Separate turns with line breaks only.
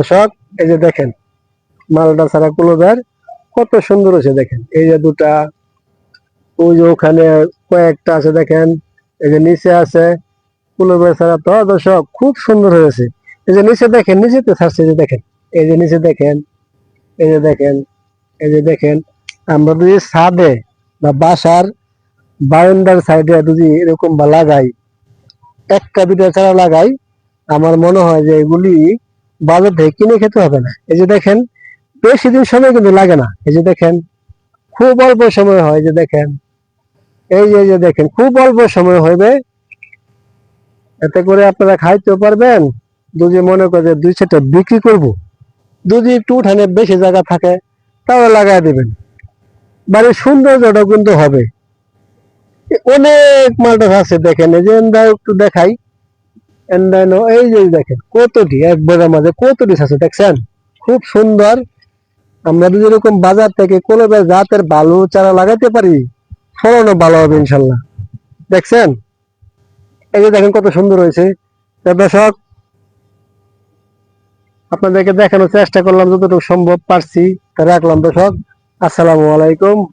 দর্শক, এই যে দেখেন, মালটা ছাড়া কুলোবার কত সুন্দর হয়েছে, দেখেন। এই যে দুটা, ওই যে ওখানে কয়েকটা আছে, দেখেন, এই যে নিচে আছে কুলোবার ছাড়া তো দর্শক, খুব সুন্দর হয়েছে। এই যে নিচে দেখেন, নিচেতে ছাড়ছে যে দেখেন, এই যে নিচে দেখেন, এই যে দেখেন, এই যে দেখেন, আমরা যদি ছাদে বা বাসার বারান্দার সাইডে যদি এরকম বা লাগাই, একটা দুটা চারা লাগাই, আমার মনে হয় যে এগুলি বাজার থেকে কিনে খেতে হবে না। এই যে দেখেন, বেশি দিন সময় কিন্তু লাগে না। এই যে দেখেন, খুব অল্প সময় হয় যে দেখেন। এই যে যে দেখেন, খুব অল্প সময় হবে এতে করে আপনারা খাইতেও পারবেন। যদি মনে করে যে দুই চারটা বিক্রি করব, যদি একটু উঠানে বেশি জায়গা থাকে, তাহলে লাগাই দেবেন। বাড়ির সৌন্দর্যটাও কিন্তু হবে। অনেক মালটা আছে, দেখেন, এই যে একটু দেখাই। এন্দানো এই যে দেখেন, কতটি কতটি আছে, দেখছেন? খুব সুন্দর। আমরা যদি এরকম বাজার থেকে কোনো জাতের ভালো চারা লাগাইতে পারি, ফলনও ভালো হবে ইনশাল্লাহ। দেখছেন? এই যে দেখেন কত সুন্দর হয়েছে। দর্শক, আপনাদেরকে দেখানোর চেষ্টা করলাম যতটুকু সম্ভব, পারছি। রাখলাম দর্শক। আসসালামু আলাইকুম।